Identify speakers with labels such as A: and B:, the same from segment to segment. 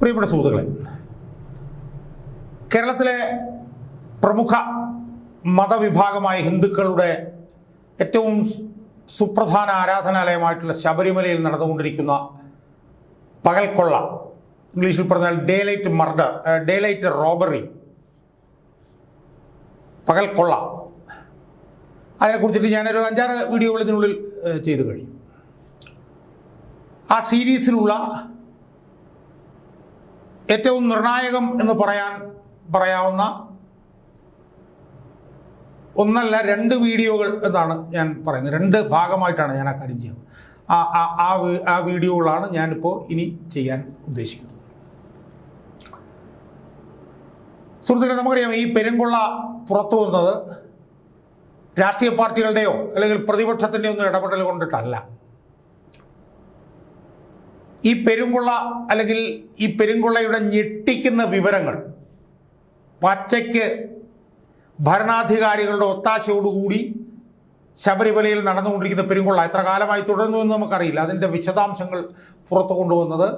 A: പ്രിയപ്പെട്ട സുഹൃത്തുക്കളെ കേരളത്തിലെ പ്രമുഖ മതവിഭാഗമായ ഹിന്ദുക്കളുടെ ഏറ്റവും സുപ്രധാന ആരാധനാലയമായിട്ടുള്ള ശബരിമലയിൽ നടന്നുകൊണ്ടിരിക്കുന്ന പകൽക്കൊള്ള ഇംഗ്ലീഷിൽ പറഞ്ഞാൽ daylight murder daylight robbery പകൽക്കൊള്ള. അതിനെക്കുറിച്ചിട്ട് ഞാനൊരു അഞ്ചാറ് വീഡിയോകൾ ഇതിനുള്ളിൽ ചെയ്തു കഴിയും ആ സീരീസിലുള്ള ഏറ്റവും നിർണായകം എന്ന് പറയാൻ പറയാവുന്ന ഒന്നല്ല രണ്ട് വീഡിയോകൾ എന്നാണ് ഞാൻ പറയുന്നത്. രണ്ട് ഭാഗമായിട്ടാണ് ഞാൻ ആ കാര്യം ചെയ്യുന്നത്. ആ ആ ആ വീഡിയോകളാണ് ഞാനിപ്പോൾ ഇനി ചെയ്യാൻ ഉദ്ദേശിക്കുന്നത്. സുഹൃത്തുക്കളെ നമുക്കറിയാം ഈ പെരുങ്കൊള്ള പുറത്തു വന്നത് രാഷ്ട്രീയ പാർട്ടികളുടെയോ അല്ലെങ്കിൽ പ്രതിപക്ഷത്തിന്റെയോ ഒന്നും ഇടപെടൽ കൊണ്ടിട്ടല്ല. ഈ പെരുങ്കുള്ള അല്ലെങ്കിൽ ഈ പെരുങ്കുള്ളയുടെ ഞെട്ടിക്കുന്ന വിവരങ്ങൾ പച്ചയ്ക്ക് ഭരണാധികാരികളുടെ ഒത്താശയോടുകൂടി ശബരിമലയിൽ നടന്നുകൊണ്ടിരിക്കുന്ന പെരുങ്കുള്ള എത്ര കാലമായി തുടരുന്നു എന്ന് നമുക്കറിയില്ല. അതിന്റെ വിശദാംശങ്ങൾ പുറത്തു കൊണ്ടുവന്നത്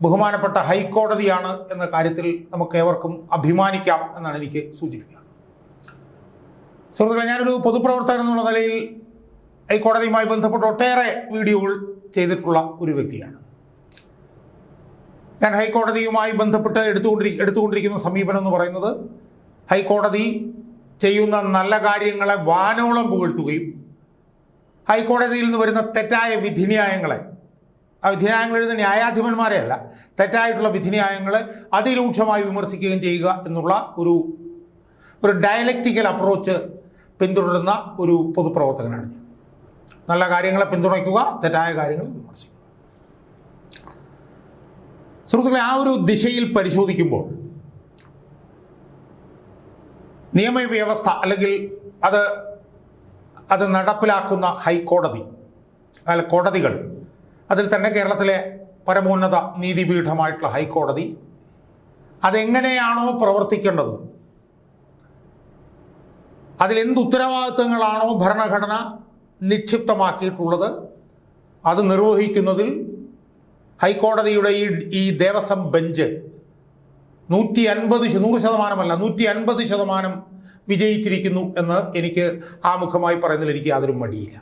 A: ബഹുമാനപ്പെട്ട ഹൈക്കോടതിയാണ് എന്ന കാര്യത്തിൽ നമുക്ക് ഏവർക്കും അഭിമാനിക്കാം എന്നാണ് എനിക്ക് സൂചിപ്പിക്കുക. സുഹൃത്തുക്കളെ ഞാനൊരു പൊതുപ്രവർത്തകൻ എന്നുള്ള നിലയിൽ ഹൈക്കോടതിയുമായി ബന്ധപ്പെട്ട് ഒട്ടേറെ വീഡിയോകൾ ചെയ്തിട്ടുള്ള ഒരു വ്യക്തിയാണ്. ഞാൻ ഹൈക്കോടതിയുമായി ബന്ധപ്പെട്ട് എടുത്തുകൊണ്ടിരി എടുത്തുകൊണ്ടിരിക്കുന്ന സമീപനം എന്ന് പറയുന്നത് ഹൈക്കോടതി ചെയ്യുന്ന നല്ല കാര്യങ്ങളെ വാനോളം പുകഴ്ത്തുകയും ഹൈക്കോടതിയിൽ നിന്ന് വരുന്ന തെറ്റായ വിധിന്യായങ്ങളെ ആ വിധിന്യായങ്ങൾ എഴുതുന്ന ന്യായാധിപന്മാരെയല്ല തെറ്റായിട്ടുള്ള വിധിന്യായങ്ങളെ അതിരൂക്ഷമായി വിമർശിക്കുകയും ചെയ്യുക എന്നുള്ള ഒരു ഒരു ഡയലക്റ്റിക്കൽ അപ്രോച്ച് പിന്തുടരുന്ന ഒരു പൊതുപ്രവർത്തകനാണ് നല്ല കാര്യങ്ങളെ പിന്തുണയ്ക്കുക തെറ്റായ കാര്യങ്ങൾ വിമർശിക്കുക. സുഹൃത്തുക്കളെ ആ ഒരു ദിശയിൽ പരിശോധിക്കുമ്പോൾ നിയമവ്യവസ്ഥ അല്ലെങ്കിൽ അത് അത് നടപ്പിലാക്കുന്ന ഹൈക്കോടതി അല്ല കോടതികൾ അതിൽ തന്നെ കേരളത്തിലെ പരമോന്നത നീതിപീഠമായിട്ടുള്ള ഹൈക്കോടതി അതെങ്ങനെയാണോ പ്രവർത്തിക്കേണ്ടത് അതിലെന്ത് ഉത്തരവാദിത്തങ്ങളാണോ ഭരണഘടന നിക്ഷിപ്തമാക്കിയിട്ടുള്ളത് അത് നിർവഹിക്കുന്നതിൽ ഹൈക്കോടതിയുടെ ഈ ഈ ദേവസ്വം ബെഞ്ച് നൂറ്റി അൻപത് നൂറ് ശതമാനമല്ല നൂറ്റി അൻപത് ശതമാനം വിജയിച്ചിരിക്കുന്നു എന്ന് എനിക്ക് ആമുഖമായി പറയുന്നതിൽ എനിക്ക് യാതൊരു മടിയില്ല.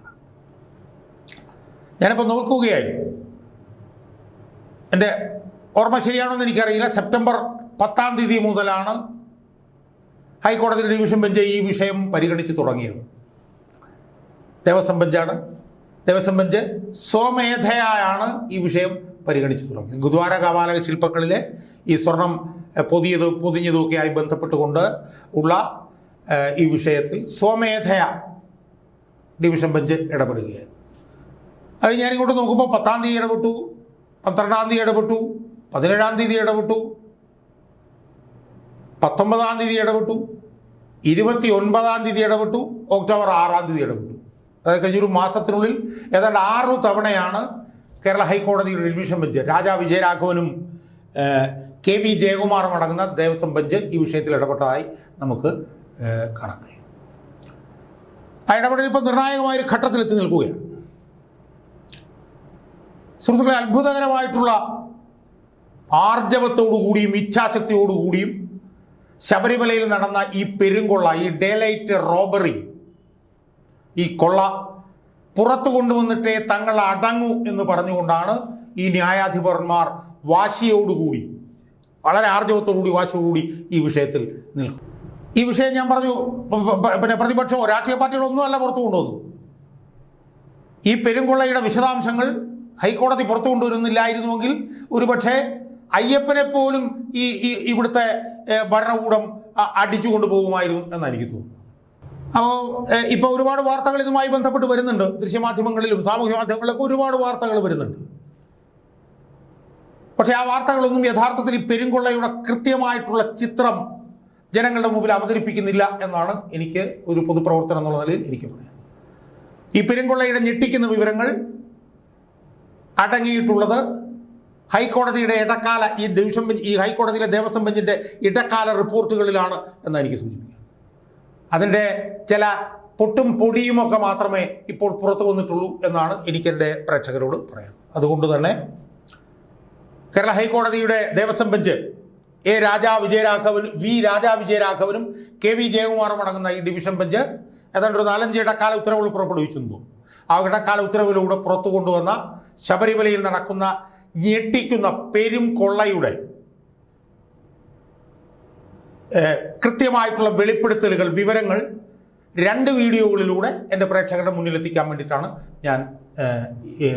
A: ഞാനിപ്പോൾ നോക്കുകയായിരുന്നു. എന്റെ ഓർമ്മ ശരിയാണെന്ന് എനിക്കറിയില്ല. സെപ്റ്റംബർ പത്താം തീയതി മുതലാണ് ഹൈക്കോടതി ഡിവിഷൻ ബെഞ്ച് ഈ വിഷയം പരിഗണിച്ച് തുടങ്ങിയത്. ദേവസ്വം ബെഞ്ചാണ്. ദേവസ്വം ബെഞ്ച് സ്വമേധയായാണ് ഈ വിഷയം പരിഗണിച്ച് തുടങ്ങി. ഗുരുദ്വാര കവാലക ശില്പങ്ങളിലെ ഈ സ്വർണം പൊതിയത് പൊതിഞ്ഞതുമൊക്കെയായി ബന്ധപ്പെട്ടുകൊണ്ട് ഉള്ള ഈ വിഷയത്തിൽ സ്വമേധയ ഡിവിഷൻ ബെഞ്ച് ഇടപെടുകയായിരുന്നു. അത് ഞാനിങ്ങോട്ട് നോക്കുമ്പോൾ പത്താം തീയതി ഇടപെട്ടു പന്ത്രണ്ടാം തീയതി ഇടപെട്ടു പതിനേഴാം തീയതി ഇടപെട്ടു പത്തൊമ്പതാം തീയതി ഇടപെട്ടു ഇരുപത്തി ഒൻപതാം തീയതി ഇടപെട്ടു ഒക്ടോബർ ആറാം തീയതി ഇടപെട്ടു. അതായത് കഴിഞ്ഞൊരു മാസത്തിനുള്ളിൽ ഏതാണ്ട് ആറു തവണയാണ് കേരള ഹൈക്കോടതിയുടെ ഡിവിഷൻ ബെഞ്ച് രാജാ വിജയരാഘവനും കെ വി ജയകുമാറും അടങ്ങുന്ന ദേവസ്വം ബെഞ്ച് ഈ വിഷയത്തിൽ ഇടപെട്ടതായി നമുക്ക് കാണാൻ കഴിയും. ആ ഇടപെടൽ ഇപ്പോൾ നിർണായകമായൊരു ഘട്ടത്തിലെത്തി നിൽക്കുകയാണ്. സുഹൃത്തുക്കളെ അത്ഭുതകരമായിട്ടുള്ള ആർജവത്തോടുകൂടിയും ഇച്ഛാശക്തിയോടുകൂടിയും ശബരിമലയിൽ നടന്ന ഈ പെരുങ്കൊള്ള ഈ ഡേലൈറ്റ് റോബറി ഈ കൊള്ള പുറത്തു കൊണ്ടുവന്നിട്ടേ തങ്ങൾ അടങ്ങൂ എന്ന് പറഞ്ഞുകൊണ്ടാണ് ഈ ന്യായാധിപന്മാർ വാശിയോടുകൂടി വളരെ ആർജവത്തോടുകൂടി വാശിയോടുകൂടി ഈ വിഷയത്തിൽ നിൽക്കും ഈ വിഷയം ഞാൻ പറഞ്ഞു പിന്നെ പ്രതിപക്ഷമോ രാഷ്ട്രീയ പാർട്ടികളോ അല്ല പുറത്തു കൊണ്ടുവന്നത്. ഈ പെരുങ്കൊള്ളയുടെ വിശദാംശങ്ങൾ ഹൈക്കോടതി പുറത്തു കൊണ്ടുവരുന്നില്ലായിരുന്നുവെങ്കിൽ ഒരുപക്ഷെ അയ്യപ്പനെ പോലും ഈ ഇവിടുത്തെ ഭരണകൂടം അടിച്ചു കൊണ്ടുപോകുമായിരുന്നു എന്നാണ് എനിക്ക് തോന്നുന്നത്. അപ്പോൾ ഇപ്പോൾ ഒരുപാട് വാർത്തകൾ ഇതുമായി ബന്ധപ്പെട്ട് വരുന്നുണ്ട്. ദൃശ്യമാധ്യമങ്ങളിലും സാമൂഹ്യ മാധ്യമങ്ങളിലൊക്കെ ഒരുപാട് വാർത്തകൾ വരുന്നുണ്ട്. പക്ഷെ ആ വാർത്തകളൊന്നും യഥാർത്ഥത്തിൽ ഈ പെരുങ്കൊള്ളയുടെ കൃത്യമായിട്ടുള്ള ചിത്രം ജനങ്ങളുടെ മുമ്പിൽ അവതരിപ്പിക്കുന്നില്ല എന്നാണ് എനിക്ക് ഒരു പൊതുപ്രവർത്തനം എന്നുള്ള നിലയിൽ എനിക്ക് പറയാം ഈ പെരുങ്കൊള്ളയുടെ ഞെട്ടിക്കുന്ന വിവരങ്ങൾ അടങ്ങിയിട്ടുള്ളത് ഹൈക്കോടതിയുടെ ഇടക്കാല ഈ ഡിവിഷൻ ബെഞ്ച് ഈ ഹൈക്കോടതിയിലെ ദേവസ്വം ബെഞ്ചിന്റെ ഇടക്കാല റിപ്പോർട്ടുകളിലാണ് എന്നാണ് എനിക്ക് സൂചിപ്പിക്കുക അതിന്റെ ചില പൊട്ടും പൊടിയുമൊക്കെ മാത്രമേ ഇപ്പോൾ പുറത്തു വന്നിട്ടുള്ളൂ എന്നാണ് എനിക്കെന്റെ പ്രേക്ഷകരോട് പറയാം അതുകൊണ്ട് തന്നെ കേരള ഹൈക്കോടതിയുടെ Devaswom bench A Raja Vijayaraghavan V Raja വിജയരാഘവനും K V ജയകുമാറും അടങ്ങുന്ന ഈ ഡിവിഷൻ ബെഞ്ച് ഏതാണ്ട് ഒരു നാലഞ്ച് ഇടക്കാല ഉത്തരവുകൾ പുറപ്പെടുവിച്ചു എന്ന് തോന്നുന്നു. ആ ഇടക്കാല ഉത്തരവിലൂടെ പുറത്തു കൊണ്ടുവന്ന ശബരിമലയിൽ നടക്കുന്ന ഞെട്ടിക്കുന്ന പെരും കൊള്ളയുടെ കൃത്യമായിട്ടുള്ള വെളിപ്പെടുത്തലുകൾ വിവരങ്ങൾ രണ്ട് വീഡിയോകളിലൂടെ എന്റെ പ്രേക്ഷകരുടെ മുന്നിലെത്തിക്കാൻ വേണ്ടിയിട്ടാണ് ഞാൻ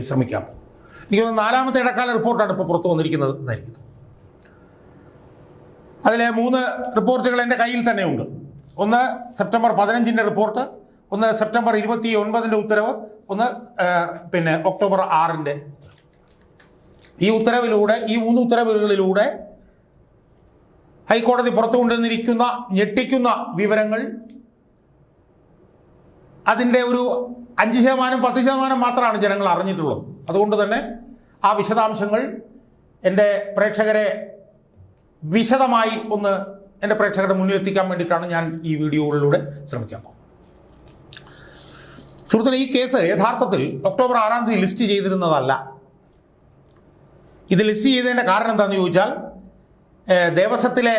A: ശ്രമിക്കാൻ പോകുന്നത്. എനിക്ക് നാലാമത്തെ ഇടക്കാല റിപ്പോർട്ടാണ് ഇപ്പോൾ പുറത്തു വന്നിരിക്കുന്നത് എന്നായിരിക്കും. അതിലെ മൂന്ന് റിപ്പോർട്ടുകൾ എന്റെ കയ്യിൽ തന്നെ ഉണ്ട്. ഒന്ന് സെപ്റ്റംബർ പതിനഞ്ചിന്റെ റിപ്പോർട്ട് ഒന്ന് സെപ്റ്റംബർ ഇരുപത്തി ഒൻപതിന്റെ ഉത്തരവ് ഒന്ന് പിന്നെ ഒക്ടോബർ ആറിന്റെ ഈ ഉത്തരവിലൂടെ ഈ മൂന്ന് ഉത്തരവുകളിലൂടെ ഹൈക്കോടതി പുറത്തു കൊണ്ടുവന്നിരിക്കുന്ന ഞെട്ടിക്കുന്ന വിവരങ്ങൾ അതിന്റെ ഒരു അഞ്ച് ശതമാനം പത്ത് ശതമാനം മാത്രമാണ് ജനങ്ങൾ അറിഞ്ഞിട്ടുള്ളത്. അതുകൊണ്ട് തന്നെ ആ വിശദാംശങ്ങൾ എന്റെ പ്രേക്ഷകരെ വിശദമായി ഒന്ന് എന്റെ പ്രേക്ഷകരുടെ മുന്നിലെത്തിക്കാൻ വേണ്ടിയിട്ടാണ് ഞാൻ ഈ വീഡിയോകളിലൂടെ ശ്രമിക്കാൻ പോകുന്നത്. സുഹൃത്തുക്കളെ ഈ കേസ് യഥാർത്ഥത്തിൽ ഒക്ടോബർ ആറാം തീയതി ലിസ്റ്റ് ചെയ്തിരുന്നതല്ല. ഇത് ലിസ്റ്റ് ചെയ്തതിന്റെ കാരണം എന്താണെന്ന് ചോദിച്ചാൽ ദേവസ്വത്തിലെ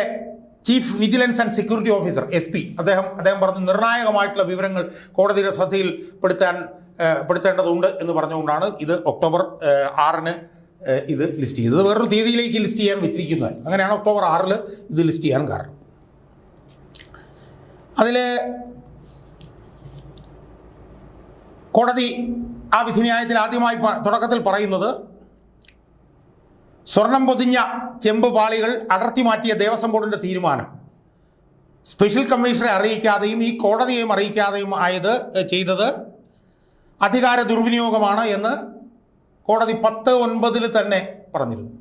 A: chief vigilance and security officer S P. അദ്ദേഹം അദ്ദേഹം പറഞ്ഞു നിർണായകമായിട്ടുള്ള വിവരങ്ങൾ കോടതിയുടെ ശ്രദ്ധയിൽ പെടുത്താൻ പെടുത്തേണ്ടതുണ്ട് എന്ന് പറഞ്ഞുകൊണ്ടാണ് ഇത് ഒക്ടോബർ ആറിന് ഇത് ലിസ്റ്റ് ചെയ്തത്. വേറൊരു തീയതിയിലേക്ക് ലിസ്റ്റ് ചെയ്യാൻ വെച്ചിരിക്കുന്നത് അങ്ങനെയാണ് ഒക്ടോബർ ആറിൽ ഇത് ലിസ്റ്റ് ചെയ്യാൻ കാരണം. അതിൽ കോടതി ആ വിധിന്യായത്തിൽ ആദ്യമായി തുടക്കത്തിൽ പറയുന്നത് സ്വർണം പൊതിഞ്ഞ ചെമ്പ് പാളികൾ അടർത്തി മാറ്റിയ ദേവസ്വം ബോർഡിന്റെ തീരുമാനം. സ്പെഷ്യൽ കമ്മീഷനെ അറിയിക്കാതെയും ഈ കോടതിയെയും അറിയിക്കാതെയും ആയത് ചെയ്തത് അധികാര ദുർവിനിയോഗമാണ് എന്ന് കോടതി പത്ത് ഒൻപതിൽ തന്നെ പറഞ്ഞിരുന്നു.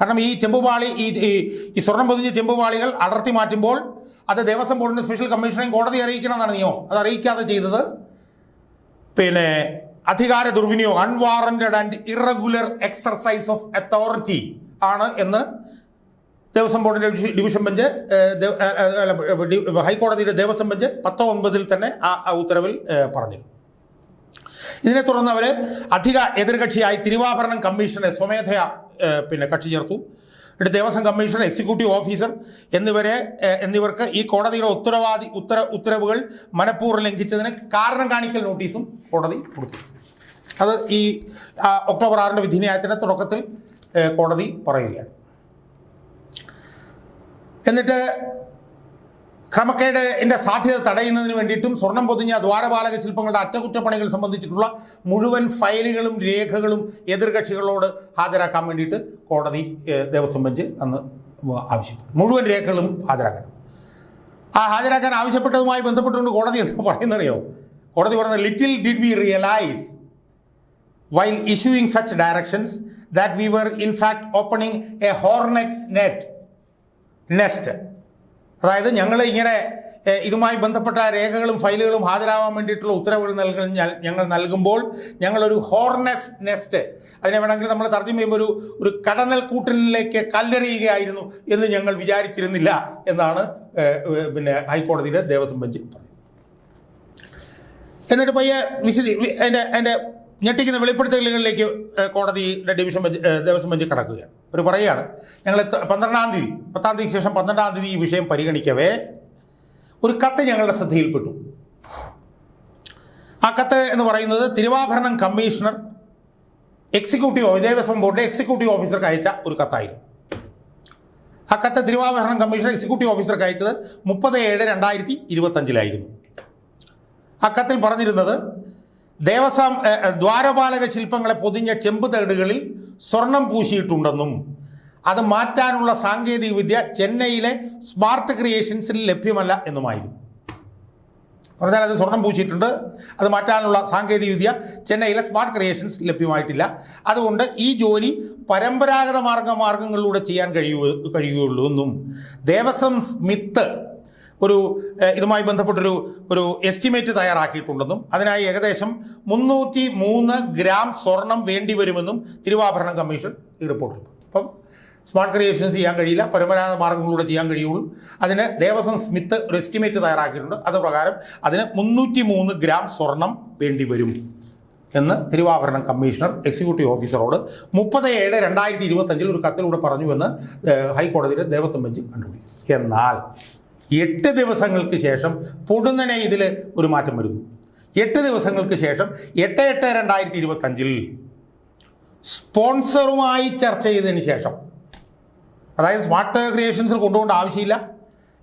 A: കാരണം ഈ ചെമ്പുപാളി ഈ ഈ- സ്വർണം പൊതിഞ്ഞ ചെമ്പുപാളികൾ അടർത്തി മാറ്റുമ്പോൾ അത് ദേവസ്വം ബോർഡിന്റെ സ്പെഷ്യൽ കമ്മീഷനെയും കോടതി അറിയിക്കണം എന്നാണ് നിയമം. അത് അറിയിക്കാതെ ചെയ്തത്. പിന്നെ അധികാര ദുർവിനിയോഗം unwarranted and irregular exercise of authority ആണ് എന്ന് ദേവസ്വം ബോർഡിന്റെ ഡിവിഷൻ ബെഞ്ച് ഹൈക്കോടതിയുടെ ദേവസ്വം ബെഞ്ച് പത്തോ ഒൻപതിൽ തന്നെ ആ ഉത്തരവിൽ പറഞ്ഞിരുന്നു. ഇതിനെ തുടർന്ന് അവർ അധിക എതിർകക്ഷിയായി തിരുവാഭരണം കമ്മീഷനെ സ്വമേധയാ പിന്നെ കക്ഷി ചേർത്തു. എന്നിട്ട് ദേവസ്വം കമ്മീഷണർ എക്സിക്യൂട്ടീവ് ഓഫീസർ എന്നിവരെ എന്നിവർക്ക് ഈ കോടതിയുടെ ഉത്തരവാദി ഉത്തര ഉത്തരവുകൾ മനഃപൂർവം ലംഘിച്ചതിന് കാരണം കാണിക്കൽ നോട്ടീസും കോടതി കൊടുത്തു അത് ഈ ഒക്ടോബർ ആറിന്റെ വിധിന്യായത്തിന്റെ തുടക്കത്തിൽ കോടതി പറയുകയാണ്. എന്നിട്ട് ക്രമക്കേടിന്റെ സാധ്യത തടയുന്നതിന് വേണ്ടിയിട്ടും സ്വർണം പൊതിഞ്ഞ ദ്വാരപാലക ശില്പങ്ങളുടെ അറ്റകുറ്റപ്പണികൾ സംബന്ധിച്ചിട്ടുള്ള മുഴുവൻ ഫയലുകളും രേഖകളും എതിർകക്ഷികളോട് ഹാജരാക്കാൻ വേണ്ടിയിട്ട് കോടതി ദേവസ്വം ബെഞ്ച് അന്ന് ആവശ്യപ്പെട്ടു. മുഴുവൻ രേഖകളും ഹാജരാക്കണം ആ ഹാജരാക്കാൻ ആവശ്യപ്പെട്ടതുമായി ബന്ധപ്പെട്ടുകൊണ്ട് കോടതി എന്താ പറയുന്നറിയോ? കോടതി പറഞ്ഞത് little did we realise while issuing such directions that we were in fact opening a hornet's net nest. അതായത് ഞങ്ങൾ ഇങ്ങനെ ഇതുമായി ബന്ധപ്പെട്ട രേഖകളും ഫയലുകളും ഹാജരാവാൻ വേണ്ടിയിട്ടുള്ള ഉത്തരവുകൾ നൽകൽ ഞങ്ങൾ നൽകുമ്പോൾ ഞങ്ങളൊരു ഹോർനെസ് നെസ്റ്റ് അതിനെ വേണമെങ്കിൽ നമ്മൾ തർജം ചെയ്യുമ്പോൾ ഒരു ഒരു കടന്നൽ കൂട്ടിനിലേക്ക് കല്ലെറിയുകയായിരുന്നു എന്ന് ഞങ്ങൾ വിചാരിച്ചിരുന്നില്ല എന്നാണ് പിന്നെ ഹൈക്കോടതിയിലെ ദേവസ്വം ബെഞ്ച് പറഞ്ഞത് എന്നിട്ട് പയ്യെ വിശദീ എന്റെ അതിന്റെ ഞെട്ടിക്കുന്ന വെളിപ്പെടുത്തലുകളിലേക്ക് കോടതിയുടെ ഡിവിഷൻ ബെഞ്ച് ദേവസ്വം ബെഞ്ച് കടക്കുകയാണ്. അവർ പറയുകയാണ് ഞങ്ങൾ പന്ത്രണ്ടാം തീയതി പത്താം തീയതിക്ക് ശേഷം പന്ത്രണ്ടാം തീയതി ഈ വിഷയം പരിഗണിക്കവേ. ഒരു കത്ത് ഞങ്ങളുടെ ശ്രദ്ധയിൽപ്പെട്ടു. ആ കത്ത് എന്ന് പറയുന്നത് തിരുവാഭരണം കമ്മീഷണർ എക്സിക്യൂട്ടീവ് ദേവസ്വം ബോർഡിന്റെ എക്സിക്യൂട്ടീവ് ഓഫീസർക്ക് അയച്ച ഒരു കത്തായിരുന്നു. ആ കത്ത് തിരുവാഭരണം കമ്മീഷണർ എക്സിക്യൂട്ടീവ് ഓഫീസർക്ക് അയച്ചത് മുപ്പത് ഏഴ് രണ്ടായിരത്തി ഇരുപത്തഞ്ചിലായിരുന്നു. ആ കത്തിൽ പറഞ്ഞിരുന്നത് ദേവസ്വം ദ്വാരപാലക ശില്പങ്ങളെ പൊതിഞ്ഞ ചെമ്പ് തേടുകളിൽ സ്വർണം പൂശിയിട്ടുണ്ടെന്നും അത് മാറ്റാനുള്ള സാങ്കേതിക വിദ്യ ചെന്നൈയിലെ സ്മാർട്ട് ക്രിയേഷൻസിൽ ലഭ്യമല്ല എന്നുമായിരുന്നു. പറഞ്ഞാൽ അത് സ്വർണം പൂശിയിട്ടുണ്ട്. അത് മാറ്റാനുള്ള സാങ്കേതികവിദ്യ ചെന്നൈയിലെ സ്മാർട്ട് ക്രിയേഷൻസ് ലഭ്യമായിട്ടില്ല. അതുകൊണ്ട് ഈ ജോലി പരമ്പരാഗത മാർഗ മാർഗങ്ങളിലൂടെ ചെയ്യാൻ കഴിയൂ കഴിയുകയുള്ളൂ എന്നും ദേവസ്വം സ്മിത്ത് ഒരു ഇതുമായി ബന്ധപ്പെട്ടൊരു ഒരു എസ്റ്റിമേറ്റ് തയ്യാറാക്കിയിട്ടുണ്ടെന്നും അതിനായി ഏകദേശം മുന്നൂറ്റി മൂന്ന് ഗ്രാം സ്വർണം വേണ്ടിവരുമെന്നും തിരുവാഭരണ കമ്മീഷൻ ഈ റിപ്പോർട്ടിൽ അപ്പം സ്മാർട്ട് ക്രിയേഷൻസ് ചെയ്യാൻ കഴിയില്ല പരമ്പരാഗത മാർഗങ്ങളിലൂടെ ചെയ്യാൻ കഴിയുള്ളൂ. അതിന് ദേവസ്വം സ്മിത്ത് ഒരു എസ്റ്റിമേറ്റ് തയ്യാറാക്കിയിട്ടുണ്ട്. അത് പ്രകാരം അതിന് മുന്നൂറ്റി മൂന്ന് ഗ്രാം സ്വർണം വേണ്ടിവരും എന്ന് തിരുവാഭരണ കമ്മീഷണർ എക്സിക്യൂട്ടീവ് ഓഫീസറോട് മുപ്പത് ഏഴ് രണ്ടായിരത്തി ഇരുപത്തഞ്ചിൽ ഒരു കത്തിലൂടെ പറഞ്ഞുവെന്ന് ഹൈക്കോടതിയിലെ ദേവസ്വം ബെഞ്ച് കണ്ടുപിടിച്ചു. എന്നാൽ എട്ട് ദിവസങ്ങൾക്ക് ശേഷം പൊടുന്നനെ ഇതിൽ ഒരു മാറ്റം വരുന്നു. എട്ട് ദിവസങ്ങൾക്ക് ശേഷം എട്ട് എട്ട് രണ്ടായിരത്തി ഇരുപത്തഞ്ചിൽ സ്പോൺസറുമായി ചർച്ച ചെയ്തതിന് ശേഷം അതായത് സ്മാർട്ട് ക്രിയേഷൻസിൽ കൊണ്ടുപോകേണ്ട ആവശ്യമില്ല.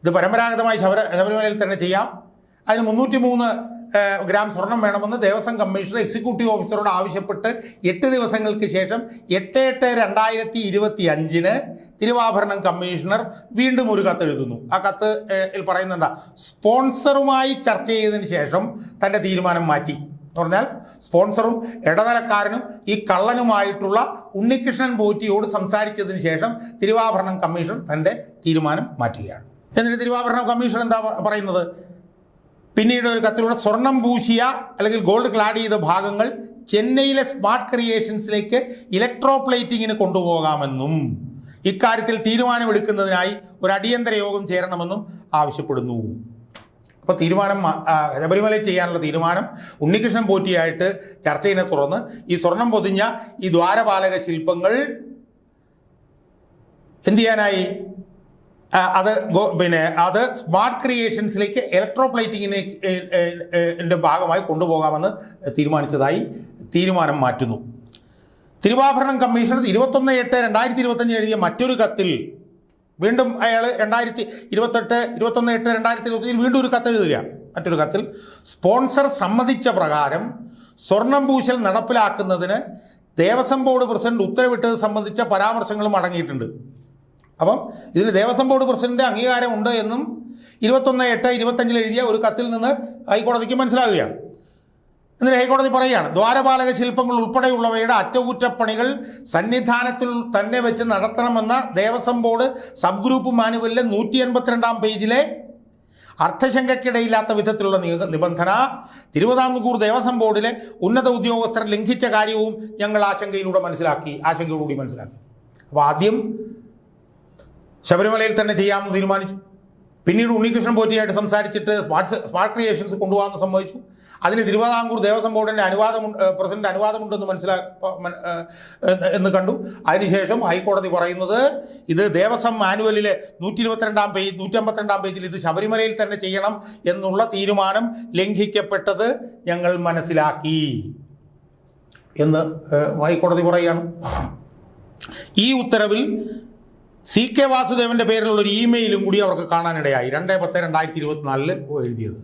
A: ഇത് പരമ്പരാഗതമായി ശബര ശബരിമലയിൽ തന്നെ ചെയ്യാം. അതിന് മുന്നൂറ്റി മൂന്ന് ഗ്രാം സ്വർണം വേണമെന്ന് ദേവസ്വം കമ്മീഷണർ എക്സിക്യൂട്ടീവ് ഓഫീസറോട് ആവശ്യപ്പെട്ട് എട്ട് ദിവസങ്ങൾക്ക് ശേഷം എട്ട് എട്ട് രണ്ടായിരത്തി ഇരുപത്തി അഞ്ചിന് തിരുവാഭരണം കമ്മീഷണർ വീണ്ടും ഒരു കത്ത് എഴുതുന്നു. ആ കത്ത് പറയുന്ന പറയുന്നത് എന്താ? സ്പോൺസറുമായി ചർച്ച ചെയ്തതിന് ശേഷം തന്റെ തീരുമാനം മാറ്റി. എന്ന് പറഞ്ഞാൽ സ്പോൺസറും ഇടനിലക്കാരനും ഈ കള്ളനുമായിട്ടുള്ള ഉണ്ണികൃഷ്ണൻ പോറ്റിയോട് സംസാരിച്ചതിന് ശേഷം തിരുവാഭരണം കമ്മീഷണർ തന്റെ തീരുമാനം മാറ്റുകയാണ്. എന്നിട്ട് തിരുവാഭരണം കമ്മീഷൻ എന്താ പറയുന്നത്? പിന്നീട് ഒരു കത്തിലൂടെ സ്വർണം പൂശിയ അല്ലെങ്കിൽ ഗോൾഡ് ക്ലാഡ് ചെയ്ത ഭാഗങ്ങൾ ചെന്നൈയിലെ സ്മാർട്ട് ക്രിയേഷൻസിലേക്ക് ഇലക്ട്രോ പ്ലേറ്റിങ്ങിന് കൊണ്ടുപോകാമെന്നും ഇക്കാര്യത്തിൽ തീരുമാനമെടുക്കുന്നതിനായി ഒരു അടിയന്തര യോഗം ചേരണമെന്നും ആവശ്യപ്പെടുന്നു. അപ്പോൾ തീരുമാനം ശബരിമലയിൽ ചെയ്യാനുള്ള തീരുമാനം ഉണ്ണികൃഷ്ണൻ പോറ്റിയായിട്ട് ചർച്ചയിനെ തുറന്ന് ഈ സ്വർണം പൊതിഞ്ഞ ഈ ദ്വാരപാലക ശില്പങ്ങൾ എന്ത് ചെയ്യാനായി? അത് പിന്നെ അത് സ്മാർട്ട് ക്രിയേഷൻസിലേക്ക് ഇലക്ട്രോപ്ലൈറ്റിങ്ങിനെ ഭാഗമായി കൊണ്ടുപോകാമെന്ന് തീരുമാനിച്ചതായി തീരുമാനം മാറ്റുന്നു. തിരുവാഭരണം കമ്മീഷൻ ഇരുപത്തൊന്ന് എട്ട് രണ്ടായിരത്തി ഇരുപത്തഞ്ച് എഴുതിയ മറ്റൊരു കത്തിൽ വീണ്ടും അയാൾ രണ്ടായിരത്തി ഇരുപത്തെട്ട് ഇരുപത്തൊന്ന് എട്ട് രണ്ടായിരത്തി ഇരുപത്തഞ്ചിൽ വീണ്ടും ഒരു കത്ത് എഴുതുകയാണ്. മറ്റൊരു കത്തിൽ സ്പോൺസർ സമ്മതിച്ച പ്രകാരം സ്വർണം പൂശൽ നടപ്പിലാക്കുന്നതിന് ദേവസ്വം ബോർഡ് പ്രസിഡന്റ് ഉത്തരവിട്ടത് സംബന്ധിച്ച പരാമർശങ്ങളും അടങ്ങിയിട്ടുണ്ട്. അപ്പം ഇതിന് ദേവസ്വം ബോർഡ് പ്രസിഡന്റ് അംഗീകാരമുണ്ട് എന്നും ഇരുപത്തൊന്ന് എട്ട് ഇരുപത്തഞ്ചിൽ എഴുതിയ ഒരു കത്തിൽ നിന്ന് ഹൈക്കോടതിക്ക് മനസ്സിലാവുകയാണ് എന്നിട്ട് ഹൈക്കോടതി പറയുകയാണ് ദ്വാരപാലക ശില്പങ്ങൾ ഉൾപ്പെടെയുള്ളവയുടെ അറ്റകുറ്റപ്പണികൾ സന്നിധാനത്തിൽ തന്നെ വെച്ച് നടത്തണമെന്ന ദേവസ്വം ബോർഡ് സബ് ഗ്രൂപ്പ് മാനുവലിലെ നൂറ്റി എൺപത്തിരണ്ടാം പേജിലെ അർത്ഥശങ്കയ്ക്കിടയില്ലാത്ത വിധത്തിലുള്ള നിബന്ധന തിരുവിതാംകൂർ ദേവസ്വം ബോർഡിലെ ഉന്നത ഉദ്യോഗസ്ഥർ ലംഘിച്ച കാര്യവും ഞങ്ങൾ ആശങ്കയിലൂടെ മനസ്സിലാക്കി ആശങ്കയോടുകൂടി മനസ്സിലാക്കി. അപ്പോൾ ആദ്യം ശബരിമലയിൽ തന്നെ ചെയ്യാമെന്ന് തീരുമാനിച്ചു. പിന്നീട് ഉണ്ണികൃഷ്ണൻ പോറ്റിയായിട്ട് സംസാരിച്ചിട്ട് സ്മാർട്ട് സ്മാർട്ട് ക്രിയേഷൻസ് കൊണ്ടുപോകാമെന്ന് സമ്മതിച്ചു. അതിന് തിരുവിതാംകൂർ ദേവസ്വം ബോർഡിന്റെ അനുവാദം പ്രസിഡന്റ് അനുവാദമുണ്ടെന്ന് മനസ്സിലാ എന്ന് കണ്ടു. അതിനുശേഷം ഹൈക്കോടതി പറയുന്നത് ഇത് ദേവസ്വം മാനുവലിലെ നൂറ്റി ഇരുപത്തിരണ്ടാം പേജ് നൂറ്റി അമ്പത്തിരണ്ടാം പേജിൽ ഇത് ശബരിമലയിൽ തന്നെ ചെയ്യണം എന്നുള്ള തീരുമാനം ലംഘിക്കപ്പെട്ടത് ഞങ്ങൾ മനസ്സിലാക്കി എന്ന് ഹൈക്കോടതി പറയുകയാണ്. ഈ ഉത്തരവിൽ സി കെ വാസുദേവന്റെ പേരിലുള്ള ഒരു ഇമെയിലും കൂടി അവർക്ക് കാണാനിടയായി. രണ്ട് പത്ത് രണ്ടായിരത്തി ഇരുപത്തിനാലിൽ എഴുതിയത്.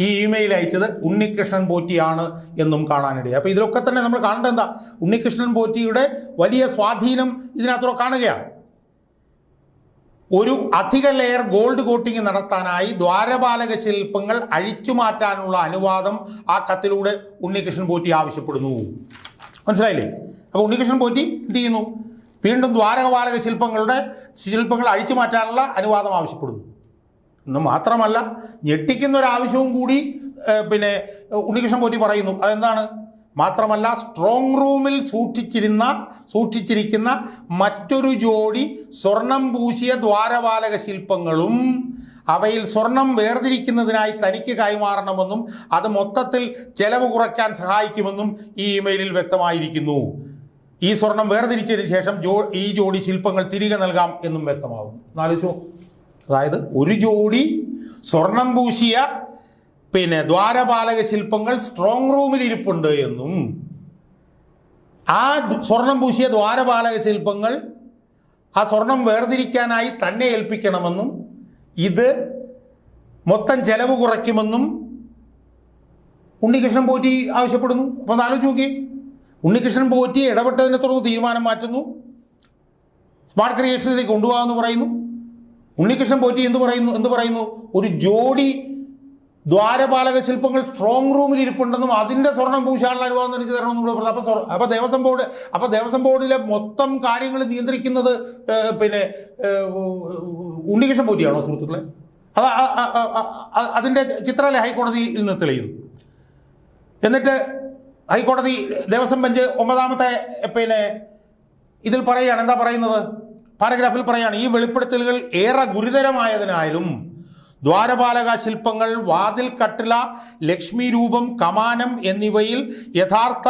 A: ഈ ഇമെയിൽ അയച്ചത് ഉണ്ണികൃഷ്ണൻ പോറ്റിയാണ് എന്നും കാണാനിടയായി. അപ്പോൾ ഇതിലൊക്കെ തന്നെ നമ്മൾ കാണേണ്ട എന്താ? ഉണ്ണികൃഷ്ണൻ പോറ്റിയുടെ വലിയ സ്വാധീനം ഇതിനകത്തൂടെ കാണുകയാണ്. ഒരു അധിക ലെയർ ഗോൾഡ് കോട്ടിംഗ് നടത്താനായി ദ്വാരപാലക ശില്പങ്ങൾ അഴിച്ചു മാറ്റാനുള്ള അനുവാദം ആ കത്തിലൂടെ ഉണ്ണികൃഷ്ണൻ പോറ്റി ആവശ്യപ്പെടുന്നു. മനസ്സിലായില്ലേ? അപ്പോൾ ഉണ്ണികൃഷ്ണൻ പോറ്റി എന്ത് ചെയ്യുന്നു? വീണ്ടും ദ്വാരകവാരക ശില്പങ്ങളുടെ ശില്പങ്ങൾ അഴിച്ചു മാറ്റാനുള്ള അനുവാദം ആവശ്യപ്പെടുന്നു. എന്ന് മാത്രമല്ല ഞെട്ടിക്കുന്ന ഒരു ആവശ്യവും കൂടി പിന്നെ ഉണ്ണികൃഷ്ണൻ പോറ്റി പറയുന്നു. അതെന്താണ്? മാത്രമല്ല സ്ട്രോങ് റൂമിൽ സൂക്ഷിച്ചിരുന്ന സൂക്ഷിച്ചിരിക്കുന്ന മറ്റൊരു ജോഡി സ്വർണം പൂശിയ ദ്വാരപാലക ശില്പങ്ങളും അവയിൽ സ്വർണം വേർതിരിക്കുന്നതിനായി തനിക്ക് കൈമാറണമെന്നും അത് മൊത്തത്തിൽ ചെലവ് കുറയ്ക്കാൻ സഹായിക്കുമെന്നും ഈ ഇമെയിലിൽ വ്യക്തമായിരിക്കുന്നു. ഈ സ്വർണം വേർതിരിച്ചതിന് ശേഷം ജോ ഈ ജോഡി ശില്പങ്ങൾ തിരികെ നൽകാം എന്നും വ്യക്തമാകുന്നു. എന്നാലോചിച്ചു അതായത് ഒരു ജോഡി സ്വർണം പൂശിയ പിന്നെ ദ്വാരപാലക ശില്പങ്ങൾ സ്ട്രോങ് റൂമിൽ ഇരിപ്പുണ്ട് എന്നും ആ സ്വർണം പൂശിയ ദ്വാരപാലക ശില്പങ്ങൾ ആ സ്വർണം വേർതിരിക്കാനായി തന്നെ ഏൽപ്പിക്കണമെന്നും ഇത് മൊത്തം ചെലവ് കുറയ്ക്കുമെന്നും ഉണ്ണികൃഷ്ണൻ പോറ്റി ആവശ്യപ്പെടുന്നു. അപ്പോൾ ഒന്ന് ആലോചിച്ച് ഉണ്ണികൃഷ്ണൻ പോറ്റി ഇടപെട്ടതിനെ തുടർന്ന് തീരുമാനം മാറ്റുന്നു. സ്മാർട്ട് ക്രിയേഷനിലേക്ക് കൊണ്ടുപോകാമെന്ന് പറയുന്നു. ഉണ്ണികൃഷ്ണൻ പോറ്റി എന്ത് പറയുന്നു? എന്ത് പറയുന്നു? ഒരു ജോഡി ദ്വാരപാലക ശില്പങ്ങൾ സ്ട്രോങ് റൂമിൽ ഇരിപ്പുണ്ടെന്നും അതിന്റെ സ്വർണം പൂശാനുള്ള അനുവാദം എനിക്ക് തരണമെന്നും കൂടെ പറഞ്ഞു. അപ്പോൾ സ്വർ അപ്പോൾ ദേവസ്വം ബോർഡ് അപ്പോൾ ദേവസ്വം ബോർഡിലെ മൊത്തം കാര്യങ്ങൾ നിയന്ത്രിക്കുന്നത് പിന്നെ ഉണ്ണികൃഷ്ണൻ പോറ്റിയാണോ സുഹൃത്തുക്കളെ? അത് അതിന്റെ ചിത്രമല്ലേ ഹൈക്കോടതിയിൽ നിന്ന് തെളിയുന്നു. എന്നിട്ട് ഹൈക്കോടതി ദേവസ്വം ബെഞ്ച് ഒമ്പതാമത്തെ പിന്നെ ഇതിൽ പറയുകയാണ് എന്താ പറയുന്നത്? പാരഗ്രാഫിൽ പറയുകയാണ് ഈ വെളിപ്പെടുത്തലുകൾ ഏറെ ഗുരുതരമായതിനാലും ദ്വാരപാലക ശില്പങ്ങൾ വാതിൽ കട്ടില ലക്ഷ്മി രൂപം കമാനം എന്നിവയിൽ യഥാർത്ഥ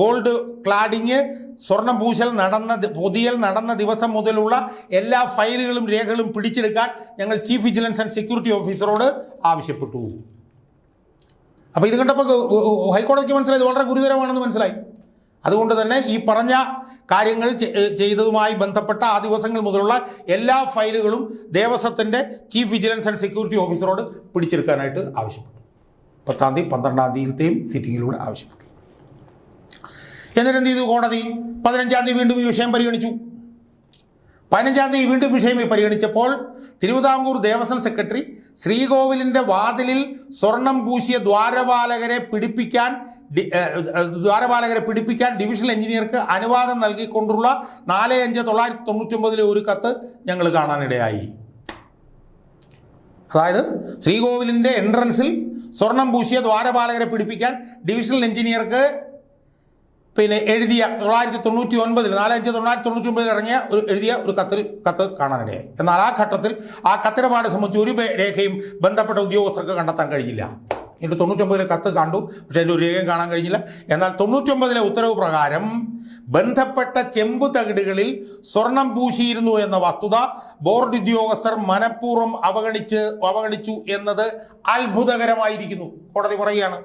A: ഗോൾഡ് ക്ലാഡിങ് സ്വർണം പൂശൽ നടന്ന പൊതിയൽ നടന്ന ദിവസം മുതലുള്ള എല്ലാ ഫയലുകളും രേഖകളും പിടിച്ചെടുക്കാൻ ഞങ്ങൾ ചീഫ് വിജിലൻസ് ആൻഡ് സെക്യൂരിറ്റി ഓഫീസറോട് ആവശ്യപ്പെട്ടു. അപ്പോൾ ഇത് കണ്ടപ്പോൾ ഹൈക്കോടതിക്ക് മനസ്സിലായി വളരെ ഗുരുതരമാണെന്ന് മനസ്സിലായി. അതുകൊണ്ട് തന്നെ ഈ പറഞ്ഞ കാര്യങ്ങൾ ചെയ്തതുമായി ബന്ധപ്പെട്ട ആ ദിവസങ്ങൾ മുതലുള്ള എല്ലാ ഫയലുകളും ദേവസ്വത്തിന്റെ ചീഫ് വിജിലൻസ് ആൻഡ് സെക്യൂരിറ്റി ഓഫീസറോട് പിടിച്ചെടുക്കാനായിട്ട് ആവശ്യപ്പെട്ടു. പത്താം തീയതി പന്ത്രണ്ടാം തീയതിയിലത്തെയും സിറ്റിങ്ങിലൂടെ ആവശ്യപ്പെട്ടു. എന്നിട്ട് എന്ത് ചെയ്തു കോടതി? പതിനഞ്ചാം തീയതി വീണ്ടും ഈ വിഷയം പരിഗണിച്ചു. പതിനഞ്ചാം തീയതി വീണ്ടും വിഷയം പരിഗണിച്ചപ്പോൾ തിരുവിതാംകൂർ ദേവസ്വം സെക്രട്ടറി ശ്രീകോവിലിന്റെ വാതിലിൽ സ്വർണം പൂശിയ ദ്വാരപാലകരെ പിടിപ്പിക്കാൻ ദ്വാരപാലകരെ പിടിപ്പിക്കാൻ ഡിവിഷണൽ എഞ്ചിനീയർക്ക് അനുവാദം നൽകിക്കൊണ്ടുള്ള നാല് അഞ്ച് തൊള്ളായിരത്തി തൊണ്ണൂറ്റൊമ്പതിലെ ഒരു കത്ത് ഞങ്ങൾ കാണാനിടയായി. അതായത് ശ്രീകോവിലിന്റെ എൻട്രൻസിൽ സ്വർണം പൂശിയ ദ്വാരപാലകരെ പിടിപ്പിക്കാൻ ഡിവിഷണൽ എഞ്ചിനീയർക്ക് പിന്നെ എഴുതിയ തൊള്ളായിരത്തി തൊണ്ണൂറ്റി ഒൻപതിൽ നാലഞ്ച് തൊള്ളായിരത്തി തൊണ്ണൂറ്റി ഒൻപതിൽ ഇറങ്ങിയ ഒരു എഴുതിയ ഒരു കത്തിൽ കത്ത് കാണാനിടയായി. എന്നാൽ ആ ഘട്ടത്തിൽ ആ കത്തിടപാട് സംബന്ധിച്ച് ഒരു രേഖയും ബന്ധപ്പെട്ട ഉദ്യോഗസ്ഥർക്ക് കണ്ടെത്താൻ കഴിഞ്ഞില്ല. എന്നിട്ട് തൊണ്ണൂറ്റൊമ്പതിലെ കത്ത് കണ്ടു പക്ഷേ അതിന്റെ ഒരു രേഖയും കാണാൻ കഴിഞ്ഞില്ല. എന്നാൽ തൊണ്ണൂറ്റൊമ്പതിലെ ഉത്തരവ് പ്രകാരം ബന്ധപ്പെട്ട ചെമ്പ് തകിടുകളിൽ സ്വർണം പൂശിയിരുന്നു എന്ന വസ്തുത ബോർഡ് ഉദ്യോഗസ്ഥർ മനഃപൂർവം അവഗണിച്ച് അവഗണിച്ചു എന്നത് അത്ഭുതകരമായിരിക്കുന്നു. കോടതി പറയുകയാണ്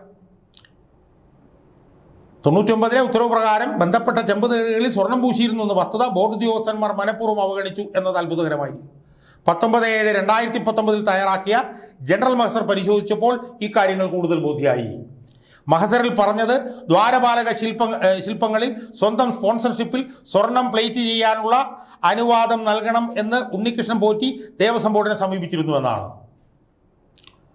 A: തൊണ്ണൂറ്റൊമ്പതിലെ ഉത്തരവ് പ്രകാരം ബന്ധപ്പെട്ട ചെമ്പ് തേടുകളിൽ സ്വർണം പൂശിയിരുന്നു എന്ന വസ്തുത ബോർഡ് ഉദ്യോഗസ്ഥന്മാർ മനഃപൂർവം അവഗണിച്ചു എന്നത് അത്ഭുതകരമായിരിക്കും പത്തൊമ്പത് ഏഴ് രണ്ടായിരത്തി പത്തൊമ്പതിൽ തയ്യാറാക്കിയ ജനറൽ മഹസർ പരിശോധിച്ചപ്പോൾ ഈ കാര്യങ്ങൾ കൂടുതൽ ബോധ്യമായി. മഹസറിൽ പറഞ്ഞത് ദ്വാരപാലക ശില്പ ശില്പങ്ങളിൽ സ്വന്തം സ്പോൺസർഷിപ്പിൽ സ്വർണം പ്ലേറ്റ് ചെയ്യാനുള്ള അനുവാദം നൽകണം എന്ന് ഉണ്ണികൃഷ്ണൻ പോറ്റി ദേവസ്വം ബോർഡിനെ സമീപിച്ചിരുന്നു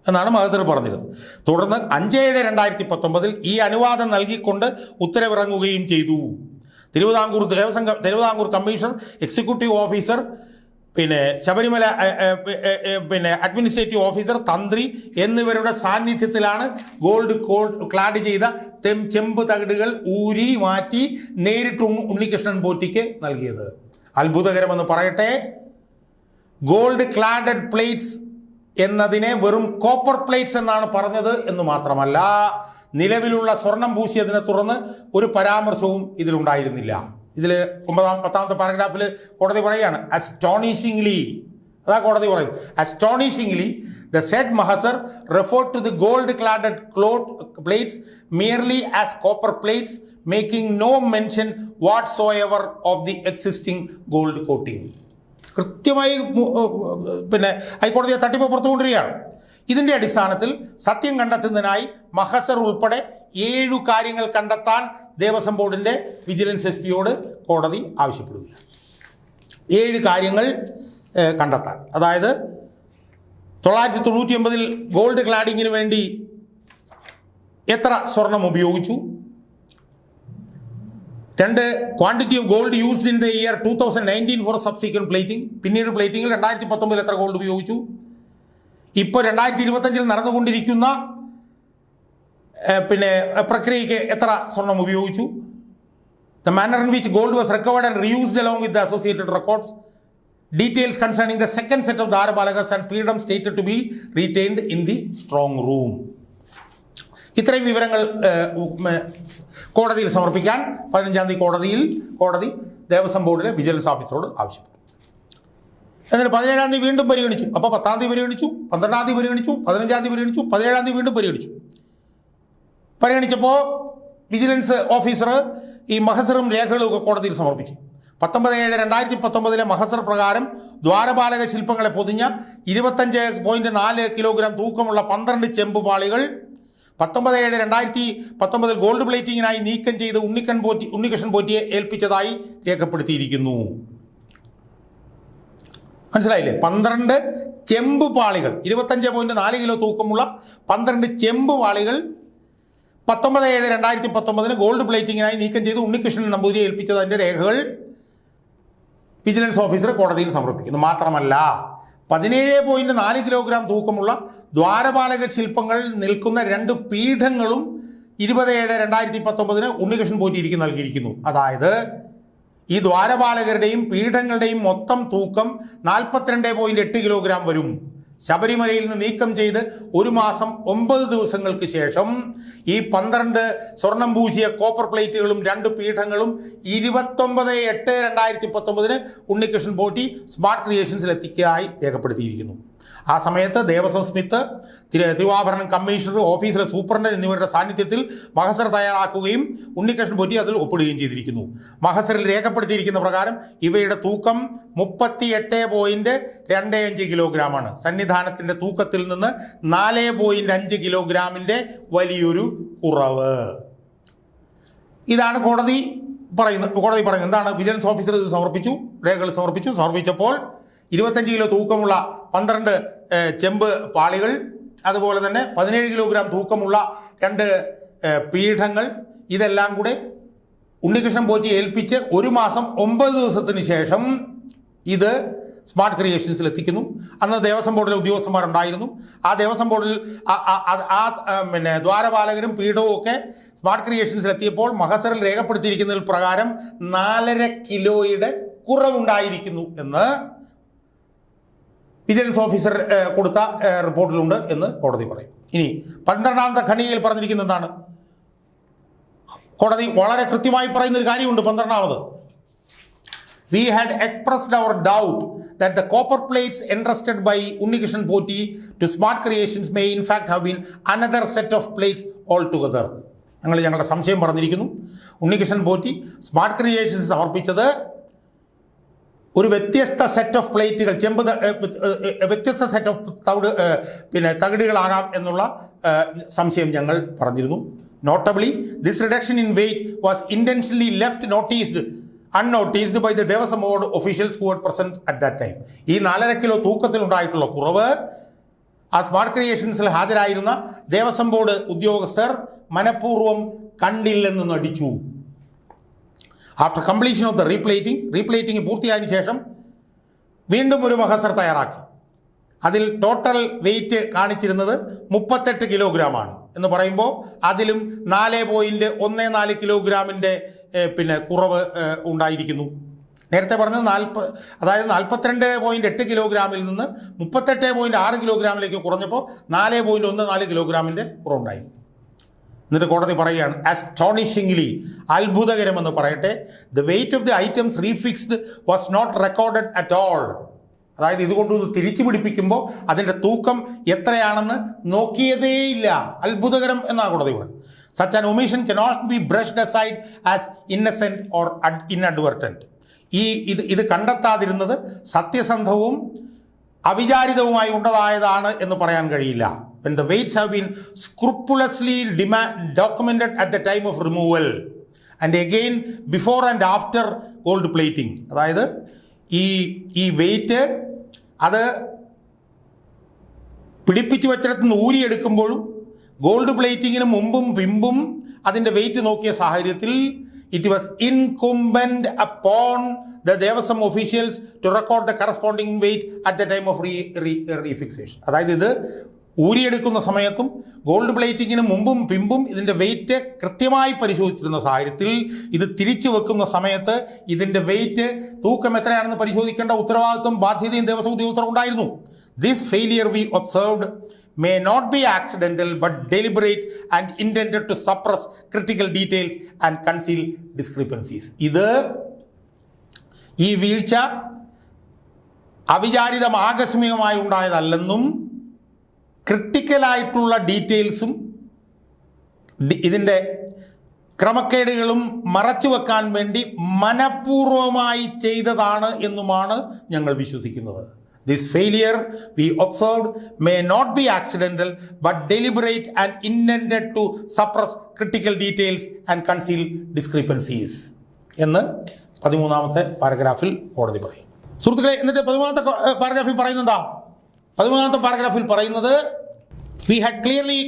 A: എന്നാണ് മഹസർ പറഞ്ഞിരുന്നത്. തുടർന്ന് അഞ്ച് ഏഴ് രണ്ടായിരത്തി പത്തൊമ്പതിൽ ഈ അനുവാദം നൽകിക്കൊണ്ട് ഉത്തരവിറങ്ങുകയും ചെയ്തു. Thiruvithamkoor Devaswom Thiruvithamkoor commissioner executive officer പിന്നെ ശബരിമല പിന്നെ അഡ്മിനിസ്ട്രേറ്റീവ് ഓഫീസർ തന്ത്രി എന്നിവരുടെ സാന്നിധ്യത്തിലാണ് ഗോൾഡ് കോൾഡ് ക്ലാഡ് ചെയ്ത തെം ചെമ്പ് തകിടുകൾ ഊരി മാറ്റി നേരിട്ട് ഉണ്ണി- ഉണ്ണികൃഷ്ണൻ പോറ്റിക്ക് നൽകിയത്. അത്ഭുതകരമെന്ന് പറയട്ടെ. ഗോൾഡ് ക്ലാഡഡ് പ്ലേറ്റ്സ് എന്നതിനെ വെറും കോപ്പർ പ്ലേറ്റ്സ് എന്നാണ് പറഞ്ഞത് എന്ന് മാത്രമല്ല നിലവിലുള്ള സ്വർണം പൂശിയതിനെ തുടർന്ന് ഒരു പരാമർശവും ഇതിലുണ്ടായിരുന്നില്ല. ഇതിൽ ഒമ്പതാം പത്താമത്തെ പാരഗ്രാഫിൽ കോടതി പറയുകയാണ് അസ്റ്റോണിഷിംഗ്ലി അതാ കോടതി പറയും astonishingly the said mahazar refer to the gold cladded cloth plates merely as copper plates making no mention whatsoever of the existing gold coating കൃത്യമായി പിന്നെ ഹൈക്കോടതിയെ തട്ടിപ്പ് പുറത്തുകൊണ്ടിരിക്കുകയാണ്. ഇതിന്റെ അടിസ്ഥാനത്തിൽ സത്യം കണ്ടെത്തുന്നതിനായി മഹസർ ഉൾപ്പെടെ ഏഴു കാര്യങ്ങൾ കണ്ടെത്താൻ ദേവസ്വം ബോർഡിന്റെ വിജിലൻസ് എസ് പിയോട് കോടതി ആവശ്യപ്പെടുകയാണ്. ഏഴ് കാര്യങ്ങൾ കണ്ടെത്താൻ. അതായത് തൊള്ളായിരത്തി തൊണ്ണൂറ്റി ഒമ്പതിൽ ഗോൾഡ് ക്ലാഡിങ്ങിന് വേണ്ടി എത്ര സ്വർണം ഉപയോഗിച്ചു? രണ്ട് quantity of gold used in the year two thousand nineteen for subsequent plating പിന്നീട് പ്ലേറ്റിംഗിൽ രണ്ടായിരത്തി പത്തൊമ്പതിൽ എത്ര ഗോൾഡ് ഉപയോഗിച്ചു? ഇപ്പോൾ രണ്ടായിരത്തി ഇരുപത്തഞ്ചിൽ നടന്നുകൊണ്ടിരിക്കുന്ന പിന്നെ പ്രക്രിയയ്ക്ക് എത്ര സ്വർണം ഉപയോഗിച്ചു? The manner in which gold was recovered and reused along with the associated records details concerning the second set of ധാരപാലകസ് and freedom stated to be retained in the strong room ഇത്രയും വിവരങ്ങൾ കോടതിയിൽ സമർപ്പിക്കാൻ പതിനഞ്ചാം തീയതി കോടതിയിൽ കോടതി ദേവസ്വം ബോർഡിലെ വിജിലൻസ് ഓഫീസറോട് ആവശ്യപ്പെട്ടു എന്നിട്ട് പതിനേഴാം തീയതി വീണ്ടും പരിഗണിച്ചു. അപ്പോൾ പത്താം തീയതി പരിഗണിച്ചു പന്ത്രണ്ടാം തീയതി പരിഗണിച്ചു പതിനഞ്ചാം തീയതി പരിഗണിച്ചു പതിനേഴാം തീയതി വീണ്ടും പരിഗണിച്ചു. പരിഗണിച്ചപ്പോൾ വിജിലൻസ് ഓഫീസർ ഈ മഹസറും രേഖകളും ഒക്കെ കോടതിയിൽ സമർപ്പിച്ചു. പത്തൊമ്പത് ഏഴ് രണ്ടായിരത്തി പത്തൊമ്പതിലെ മഹസർ പ്രകാരം ദ്വാരപാലക ശില്പങ്ങളെ പൊതിഞ്ഞ ഇരുപത്തഞ്ച് പോയിന്റ് നാല് കിലോഗ്രാം തൂക്കമുള്ള പന്ത്രണ്ട് ചെമ്പ് പാളികൾ പത്തൊമ്പത് ഏഴ് രണ്ടായിരത്തി പത്തൊമ്പതിൽ ഗോൾഡ് പ്ലേറ്റിങ്ങിനായി നീക്കം ചെയ്ത് ഉണ്ണിക്കൻ പോറ്റി ഉണ്ണികൃഷ്ണൻ പോറ്റിയെ ഏൽപ്പിച്ചതായി രേഖപ്പെടുത്തിയിരിക്കുന്നു. മനസ്സിലായില്ലേ? പന്ത്രണ്ട് ചെമ്പ് പാളികൾ. ഇരുപത്തഞ്ച് പോയിന്റ് നാല് കിലോ തൂക്കമുള്ള പന്ത്രണ്ട് ചെമ്പ് പാളികൾ പത്തൊമ്പത് ഏഴ് രണ്ടായിരത്തി പത്തൊമ്പതിന് ഗോൾഡ് പ്ലേറ്റിങ്ങിനായി നീക്കം ചെയ്ത് ഉണ്ണികൃഷ്ണൻ നമ്പൂതിരിയെ ഏൽപ്പിച്ചതിന്റെ രേഖകൾ വിജിലൻസ് ഓഫീസർ കോടതിയിൽ സമർപ്പിക്കുന്നു. മാത്രമല്ല പതിനേഴ് പോയിന്റ് നാല് കിലോഗ്രാം തൂക്കമുള്ള ദ്വാരപാലക ശില്പങ്ങൾ നിൽക്കുന്ന രണ്ട് പീഠങ്ങളും ഇരുപത് ഏഴ് രണ്ടായിരത്തി പത്തൊമ്പതിന് ഉണ്ണികൃഷ്ണൻ പോറ്റിയിരിക്കും നൽകിയിരിക്കുന്നു. അതായത് ഈ ദ്വാരപാലകരുടെയും പീഠങ്ങളുടെയും മൊത്തം തൂക്കം നാൽപ്പത്തിരണ്ട് പോയിന്റ് എട്ട് കിലോഗ്രാം വരും. ശബരിമലയിൽ നിന്ന് നീക്കം ചെയ്ത് ഒരു മാസം ഒമ്പത് ദിവസങ്ങൾക്ക് ശേഷം ഈ പന്ത്രണ്ട് സ്വർണം പൂശിയ കോപ്പർ പ്ലേറ്റുകളും രണ്ട് പീഠങ്ങളും ഇരുപത്തൊമ്പത് എട്ട് രണ്ടായിരത്തി പത്തൊമ്പതിന് ഉണ്ണികൃഷ്ണൻ പോറ്റി സ്മാർട്ട് ക്രിയേഷൻസിൽ എത്തിക്കായി രേഖപ്പെടുത്തിയിരിക്കുന്നു. ആ സമയത്ത് ദേവസ്വം സ്മിത്ത് തിരു തിരുവാഭരണം കമ്മീഷണർ ഓഫീസിലെ സൂപ്രണ്ടൻ എന്നിവരുടെ സാന്നിധ്യത്തിൽ മഹസർ തയ്യാറാക്കുകയും ഉണ്ണികൃഷ്ണൻ പൊറ്റി അതിൽ ഒപ്പിടുകയും ചെയ്തിരിക്കുന്നു. മഹസറിൽ രേഖപ്പെടുത്തിയിരിക്കുന്ന പ്രകാരം ഇവയുടെ തൂക്കം മുപ്പത്തി എട്ട് പോയിന്റ് രണ്ട് അഞ്ച് കിലോഗ്രാമാണ്. സന്നിധാനത്തിന്റെ തൂക്കത്തിൽ നിന്ന് നാല് പോയിന്റ് അഞ്ച് കിലോഗ്രാമിന്റെ വലിയൊരു കുറവ്. ഇതാണ് കോടതി പറയുന്നത് കോടതി പറയുന്നത്. എന്താണ്? വിജിലൻസ് ഓഫീസർ ഇത് സമർപ്പിച്ചു രേഖകൾ സമർപ്പിച്ചു. സമർപ്പിച്ചപ്പോൾ ഇരുപത്തഞ്ച് കിലോ തൂക്കമുള്ള പന്ത്രണ്ട് ചെമ്പ് പാളികൾ അതുപോലെ തന്നെ പതിനേഴ് കിലോഗ്രാം തൂക്കമുള്ള രണ്ട് പീഠങ്ങൾ ഇതെല്ലാം കൂടെ ഉണ്ണികൃഷ്ണൻ പോറ്റി ഏൽപ്പിച്ച് ഒരു മാസം ഒമ്പത് ദിവസത്തിന് ശേഷം ഇത് സ്മാർട്ട് ക്രിയേഷൻസിൽ എത്തിക്കുന്നു. അന്ന് ദേവസ്വം ബോർഡിലെ ഉദ്യോഗസ്ഥന്മാരുണ്ടായിരുന്നു. ആ ദേവസ്വം ബോർഡിൽ ആ, പിന്നെ ദ്വാരപാലകരും പീഠവും ഒക്കെ സ്മാർട്ട് ക്രിയേഷൻസിൽ എത്തിയപ്പോൾ മഹസറിൽ രേഖപ്പെടുത്തിയിരിക്കുന്നതിൽ പ്രകാരം നാലര കിലോയുടെ കുറവുണ്ടായിരിക്കുന്നു എന്ന് വിജിലൻസ് ഓഫീസർ കൊടുത്ത റിപ്പോർട്ടിലുണ്ട് എന്ന് കോടതി പറയും. ഇനി പന്ത്രണ്ടാമത്തെ ഖണികയിൽ പറഞ്ഞിരിക്കുന്നത് എന്താണ്? കോടതി വളരെ കൃത്യമായി പറയുന്ന ഒരു കാര്യമുണ്ട് പന്ത്രണ്ടാമത്. We had expressed our doubt that the copper plates entrusted by Unnikrishnan Potti to smart creations in fact have been another set of plates altogether ഞങ്ങൾ ഞങ്ങളുടെ സംശയം പറഞ്ഞിരിക്കുന്നു. ഉണ്ണികൃഷ്ണൻ പോറ്റി സ്മാർട്ട് ക്രിയേഷൻസ് സമർപ്പിച്ചത് ഒരു വ്യത്യസ്ത സെറ്റ് ഓഫ് പ്ലേറ്റുകൾ ചെമ്പ് വ്യത്യസ്ത സെറ്റ് ഓഫ് തവിട് പിന്നെ തകിടുകളാകാം എന്നുള്ള സംശയം ഞങ്ങൾ പറഞ്ഞിരുന്നു. Notably this reduction in weight was intentionally left noticed unnoticed by the Devaswom board officials who present at that time ഈ നാലര കിലോ തൂക്കത്തിലുണ്ടായിട്ടുള്ള കുറവ് ആ സ്മാർട്ട് ക്രിയേഷൻസിൽ ഹാജരായിരുന്ന ദേവസ്വം ബോർഡ് ഉദ്യോഗസ്ഥർ മനഃപൂർവം കണ്ടില്ലെന്ന് നടിച്ചു. After completion of the replating replating പൂർത്തിയായതിനു ശേഷം വീണ്ടും ഒരു മഹസർ തയ്യാറാക്കി. അതിൽ ടോട്ടൽ വെയിറ്റ് കാണിച്ചിരുന്നത് മുപ്പത്തെട്ട് കിലോഗ്രാമാണ് എന്ന് പറയുമ്പോൾ അതിലും നാല് പോയിന്റ് ഒന്ന് നാല് കിലോഗ്രാമിന്റെ പിന്നെ കുറവ് ഉണ്ടായിരിക്കുന്നു. നേരത്തെ പറഞ്ഞത് നാൽപ്പ അതായത് നാൽപ്പത്തിരണ്ട് പോയിന്റ് എട്ട് കിലോഗ്രാമിൽ നിന്ന് മുപ്പത്തെട്ട് പോയിന്റ് ആറ് കിലോഗ്രാമിലേക്ക് കുറഞ്ഞപ്പോൾ നാല് പോയിന്റ് ഒന്ന് നാല് കിലോഗ്രാമിന്റെ കുറവുണ്ടായിരുന്നു. എന്നിട്ട് കോടതി പറയുകയാണ് അസ്റ്റോണിഷിംഗ്ലി അത്ഭുതകരമെന്ന് പറയട്ടെ the weight of the items refixed was not recorded at all അതായത് ഇതുകൊണ്ടൊന്ന് തിരിച്ചു പിടിപ്പിക്കുമ്പോൾ അതിന്റെ തൂക്കം എത്രയാണെന്ന് നോക്കിയതേയില്ല അത്ഭുതകരം എന്നാണ് കോടതി പറയുന്നത്. Such an K cannot be brushed aside as innocent or inadvertent ഈ ഇത് ഇത് കണ്ടെത്താതിരുന്നത് സത്യസന്ധവും അവിചാരിതവുമായി ഉണ്ടതായതാണ് എന്ന് പറയാൻ കഴിയില്ല. When the weights have been scrupulously dema- documented at the time of removal. And again before and after gold plating. അതായത് ഈ ഈ wait അത് പിടിപ്പിച്ചു വെച്ചിടത്ത് നിന്ന് ഊരിയെടുക്കുമ്പോഴും ഗോൾഡ് പ്ലേറ്റിങ്ങിന് മുമ്പും പിമ്പും അതിന്റെ വെയിറ്റ് നോക്കിയ സാഹചര്യത്തിൽ it was incumbent upon the Devaswom officials to record the corresponding weight at the time of re re refixation അതായത് ഇത് ഊരിയെടുക്കുന്ന സമയത്തും ഗോൾഡ് പ്ലേറ്റിങ്ങിന് മുമ്പും പിമ്പും ഇതിന്റെ വെയിറ്റ് കൃത്യമായി പരിശോധിച്ചിരുന്ന സാഹചര്യത്തിൽ ഇത് തിരിച്ചു വെക്കുന്ന സമയത്ത് ഇതിന്റെ വെയിറ്റ് തൂക്കം എത്രയാണെന്ന് പരിശോധിക്കേണ്ട ഉത്തരവാദിത്വം ബാധ്യതയും ദേവസ്വം ഉദ്യോഗസ്ഥർ ഉണ്ടായിരുന്നു. This failure we observed may not be accidental but deliberate and intended to suppress critical details and conceal discrepancies ഇത് ഈ വീഴ്ച അവിചാരിതം ആകസ്മികമായി ഉണ്ടായതല്ലെന്നും ക്രിട്ടിക്കലായിട്ടുള്ള ഡീറ്റെയിൽസും ഇതിന്റെ ക്രമക്കേടുകളും മറച്ചു വെക്കാൻ വേണ്ടി മനഃപൂർവമായി ചെയ്തതാണ് എന്നുമാണ് ഞങ്ങൾ വിശ്വസിക്കുന്നത്. This failure we observed may not be accidental but deliberate and intended to suppress critical details and conceal discrepancies എന്ന് പതിമൂന്നാമത്തെ പാരഗ്രാഫിൽ കോടതി പറയും. സുഹൃത്തുക്കളെ എന്നിട്ട് പതിമൂന്നാമത്തെ പാരഗ്രാഫിൽ പറയുന്നത് പതിമൂന്നാമത്തെ പാരഗ്രാഫിൽ പറയുന്നത് we had clearly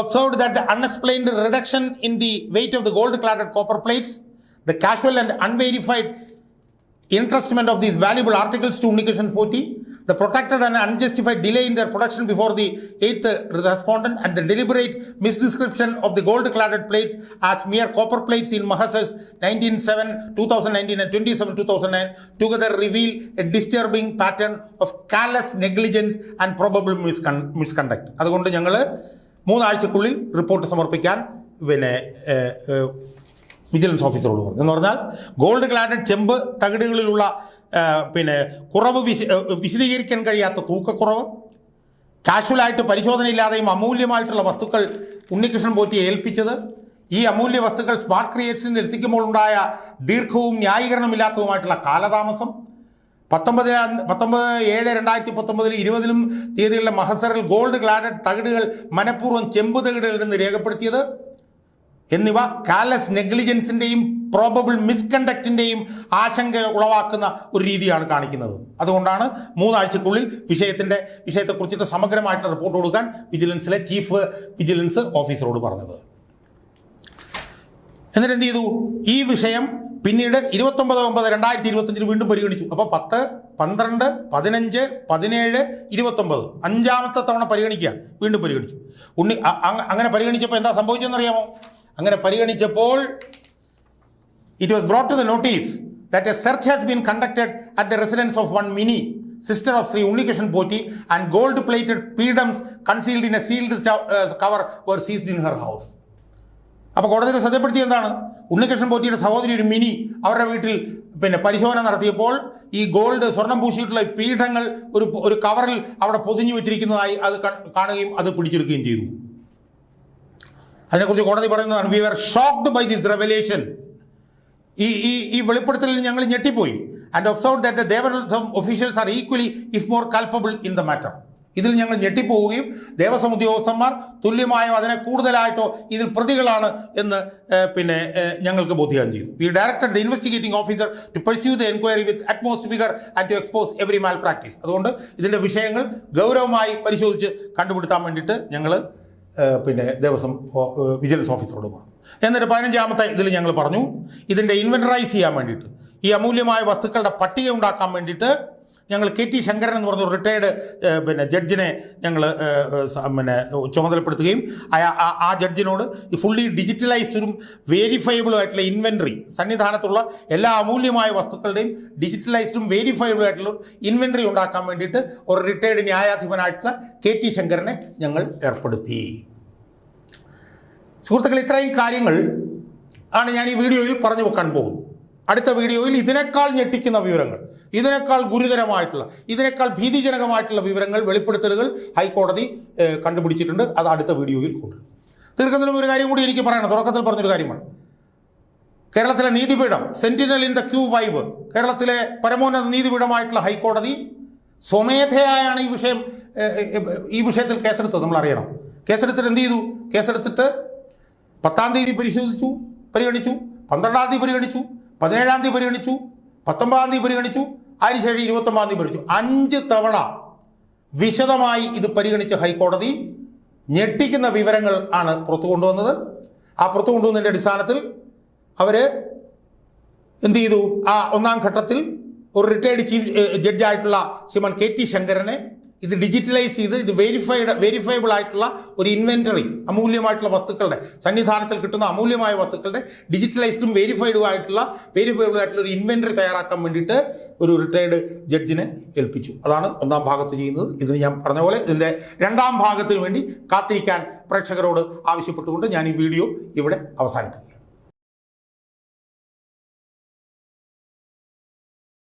A: observe that the unexplained reduction in the weight of the gold cladded copper plates the casual and unverified entrustment of these valuable articles to Unnikrishnan Potti The protracted and unjustified delay in their production before the eighth respondent and the deliberate misdescription of the gold-cladded plates as mere copper plates in Mahasas 1907, 2019 and 27, 2009 together reveal a disturbing pattern of callous negligence and probable misconduct. അതുകൊണ്ട് ഞങ്ങൾ മൂന്നാഴ്ചക്കുള്ളിൽ report സമർപ്പിക്കാൻ പിന്നെ vigilance ഓഫീസറോട് പറഞ്ഞു എന്ന് പറഞ്ഞാൽ gold cladded ചെമ്പ് തകിടുകളിലുള്ള പിന്നെ കുറവ് വിശ വിശദീകരിക്കാൻ കഴിയാത്ത തൂക്കക്കുറവ് കാഷ്വലായിട്ട് പരിശോധനയില്ലാതെയും അമൂല്യമായിട്ടുള്ള വസ്തുക്കൾ ഉണ്ണികൃഷ്ണൻ പോറ്റി ഏൽപ്പിച്ചത് ഈ അമൂല്യ വസ്തുക്കൾ സ്മാർട്ട് ക്രിയേറ്റ്സിന് എത്തിക്കുമ്പോൾ ഉണ്ടായ ദീർഘവും ന്യായീകരണമില്ലാത്തതുമായിട്ടുള്ള കാലതാമസം പത്തൊമ്പത് പത്തൊമ്പത് ഏഴ് രണ്ടായിരത്തി പത്തൊമ്പതിൽ ഇരുപതിലും തീയതികളിലെ മഹസറിൽ ഗോൾഡ് ക്ലാഡഡ് തകിടുകൾ മനഃപൂർവം ചെമ്പ് തകിടുകളിൽ നിന്ന് രേഖപ്പെടുത്തിയത് എന്നിവ കാലസ് നെഗ്ലിജൻസിന്റെയും പ്രോബബിൾ മിസ്കണ്ടക്റ്റിന്റെയും ആശങ്ക ഉളവാക്കുന്ന ഒരു രീതിയാണ് കാണിക്കുന്നത്. അതുകൊണ്ടാണ് മൂന്നാഴ്ചക്കുള്ളിൽ വിഷയത്തിന്റെ വിഷയത്തെക്കുറിച്ചിട്ട് സമഗ്രമായിട്ടുള്ള റിപ്പോർട്ട് കൊടുക്കാൻ വിജിലൻസിലെ ചീഫ് വിജിലൻസ് ഓഫീസറോട് പറഞ്ഞത്. എന്നിട്ട് എന്ത് ചെയ്തു? ഈ വിഷയം പിന്നീട് ഇരുപത്തൊമ്പത് ഒമ്പത് രണ്ടായിരത്തി ഇരുപത്തഞ്ചിന് വീണ്ടും പരിഗണിച്ചു. അപ്പോൾ പത്ത് പന്ത്രണ്ട് പതിനഞ്ച് പതിനേഴ് ഇരുപത്തൊമ്പത് അഞ്ചാമത്തെ തവണ പരിഗണിക്കുകയാണ്. വീണ്ടും പരിഗണിച്ചു. ഉണ്ണി അങ്ങനെ പരിഗണിച്ചപ്പോൾ എന്താ സംഭവിച്ചതെന്നറിയാമോ അങ്ങനെ പരിഗണിച്ചപ്പോൾ It was brought to the notice that a search has been conducted at the residence of one Mini, sister of Sri Unikishan Poti, and gold-plated pedums concealed in a sealed uh, cover were seized in her house. അപ്പോൾ കോടതിയിൽ ശ്രദ്ധപ്പെടുത്തി എന്താണ് ഉണ്ണികൃഷ്ണൻ പോറ്റിയുടെ സഹോദരി ഒരു mini അവരുടെ വീട്ടിൽ പിന്നെ പരിശോധന നടത്തിയപ്പോൾ ഈ ഗോൾഡ് സ്വർണം പൂശിയിട്ടുള്ള പീഠങ്ങൾ ഒരു ഒരു കവറിൽ അവിടെ പൊതിഞ്ഞു വെച്ചിരിക്കുന്നതായി അത് കാണുകയും അത് പിടിച്ചെടുക്കുകയും ചെയ്തു അതിനെക്കുറിച്ച് കോടതി പറയുന്നതാണ് we are shocked by this revelation ഈ ഈ ഈ വെളിപ്പെടുത്തലിൽ ഞങ്ങൾ ഞെട്ടിപ്പോയി. And observe that the Devaswom officials are equally if more culpable in the matter ഇതിൽ ഞങ്ങൾ ഞെട്ടിപ്പോവുകയും ദേവസ്വം ഉദ്യോഗസ്ഥന്മാർ തുല്യമായോ അതിനെ കൂടുതലായിട്ടോ ഇതിൽ പ്രതികളാണ് എന്ന് പിന്നെ ഞങ്ങൾക്ക് ബോധ്യം ചെയ്തു. We director the investigating officer to pursue the enquiry with utmost vigour and to expose every malpractice അതുകൊണ്ട് ഇതിന്റെ വിഷയങ്ങൾ ഗൗരവമായി പരിശോധിച്ച് കണ്ടുപിടുത്താൻ വേണ്ടിയിട്ട് ഞങ്ങൾ പിന്നെ ദേവസ്വം വിജിലൻസ് ഓഫീസറോട് പറഞ്ഞു. എന്നിട്ട് പതിനഞ്ചാമത്തെ ഇതിൽ ഞങ്ങൾ പറഞ്ഞു ഇതിന്റെ ഇൻവെന്ററൈസ് ചെയ്യാൻ വേണ്ടിയിട്ട് ഈ അമൂല്യമായ വസ്തുക്കളുടെ പട്ടിക ഉണ്ടാക്കാൻ വേണ്ടിയിട്ട് ഞങ്ങൾ കെ ടി ശങ്കരൻ എന്ന് പറഞ്ഞ റിട്ടയർഡ് പിന്നെ ജഡ്ജിനെ ഞങ്ങൾ പിന്നെ ചുമതലപ്പെടുത്തുകയും ആ- ജഡ്ജിനോട് ഫുള്ളി ഡിജിറ്റലൈസ്ഡും വേരിഫയബിളും ആയിട്ടുള്ള ഇൻവെൻട്രി സന്നിധാനത്തുള്ള എല്ലാ അമൂല്യമായ വസ്തുക്കളുടെയും ഡിജിറ്റലൈസ്ഡും വേരിഫയബിളും ആയിട്ടുള്ള ഇൻവെൻട്രി ഉണ്ടാക്കാൻ വേണ്ടിയിട്ട് ഒരു റിട്ടയർഡ് ന്യായാധിപനായിട്ടുള്ള കെ ടി ശങ്കരനെ ഞങ്ങൾ ഏർപ്പെടുത്തി. സുഹൃത്തുക്കൾ ഇത്രയും കാര്യങ്ങൾ ആണ് ഞാൻ ഈ വീഡിയോയിൽ പറഞ്ഞു വെക്കാൻ പോകുന്നത്. അടുത്ത വീഡിയോയിൽ ഇതിനേക്കാൾ ഞെട്ടിക്കുന്ന വിവരങ്ങൾ. ഇതിനേക്കാൾ ഗുരുതരമായിട്ടുള്ള ഇതിനേക്കാൾ ഭീതിജനകമായിട്ടുള്ള വിവരങ്ങൾ വെളിപ്പെടുത്തലുകൾ ഹൈക്കോടതി കണ്ടുപിടിച്ചിട്ടുണ്ട്. അത് അടുത്ത വീഡിയോയിൽ കൊണ്ടുവരും. തീർക്കുന്നതിനും ഒരു കാര്യം കൂടി എനിക്ക് പറയണം. തുടക്കത്തിൽ പറഞ്ഞൊരു കാര്യമാണ്. കേരളത്തിലെ നീതിപീഠം sentinel in the queue vibe കേരളത്തിലെ പരമോന്നത നീതിപീഠമായിട്ടുള്ള ഹൈക്കോടതി സ്വമേധയായാണ് ഈ വിഷയം ഈ വിഷയത്തിൽ കേസെടുത്തത്. നമ്മൾ അറിയണം കേസെടുത്തിട്ട് എന്ത് ചെയ്തു? കേസെടുത്തിട്ട് പത്താം തീയതി പരിശോധിച്ചു പരിഗണിച്ചു. പന്ത്രണ്ടാം തീയതി പരിഗണിച്ചു. പതിനേഴാം തീയതി പരിഗണിച്ചു. പത്തൊമ്പതാം തീയതി പരിഗണിച്ചു. അതിനുശേഷം ഇരുപത്തൊമ്പതാം തീയതി പരിഗണിച്ചു. അഞ്ച് തവണ വിശദമായി ഇത് പരിഗണിച്ച ഹൈക്കോടതി ഞെട്ടിക്കുന്ന വിവരങ്ങൾ ആണ് പുറത്തു കൊണ്ടുവന്നത്. ആ പുറത്തു കൊണ്ടുവന്നതിന്റെ അടിസ്ഥാനത്തിൽ അവർ എന്ത് ചെയ്തു? ആ ഒന്നാം ഘട്ടത്തിൽ ഒരു റിട്ടയർഡ് ചീഫ് ജഡ്ജായിട്ടുള്ള ശ്രീമാൻ കെ ടി ശങ്കരനെ ഇത് ഡിജിറ്റലൈസ് ചെയ്ത് ഇത് വെരിഫൈഡ് വെരിഫയബിൾ ആയിട്ടുള്ള ഒരു ഇൻവെന്ററി അമൂല്യമായിട്ടുള്ള വസ്തുക്കളുടെ സന്നിധാനത്തിൽ കിട്ടുന്ന അമൂല്യമായ വസ്തുക്കളുടെ ഡിജിറ്റലൈസ്ഡും വെരിഫൈഡും ആയിട്ടുള്ള വെരിഫൈബിൾ ആയിട്ടുള്ള ഒരു ഇൻവെന്ററി തയ്യാറാക്കാൻ വേണ്ടിയിട്ട് ഒരു റിട്ടയർഡ് ജഡ്ജിനെ ഏൽപ്പിച്ചു. അതാണ് ഒന്നാം ഭാഗത്ത് ചെയ്യുന്നത്. ഇതിന് ഞാൻ പറഞ്ഞ പോലെ ഇതിന്റെ രണ്ടാം ഭാഗത്തിന് വേണ്ടി കാത്തിരിക്കാൻ പ്രേക്ഷകരോട് ആവശ്യപ്പെട്ടുകൊണ്ട് ഞാൻ ഈ വീഡിയോ ഇവിടെ അവസാനിപ്പിക്കുക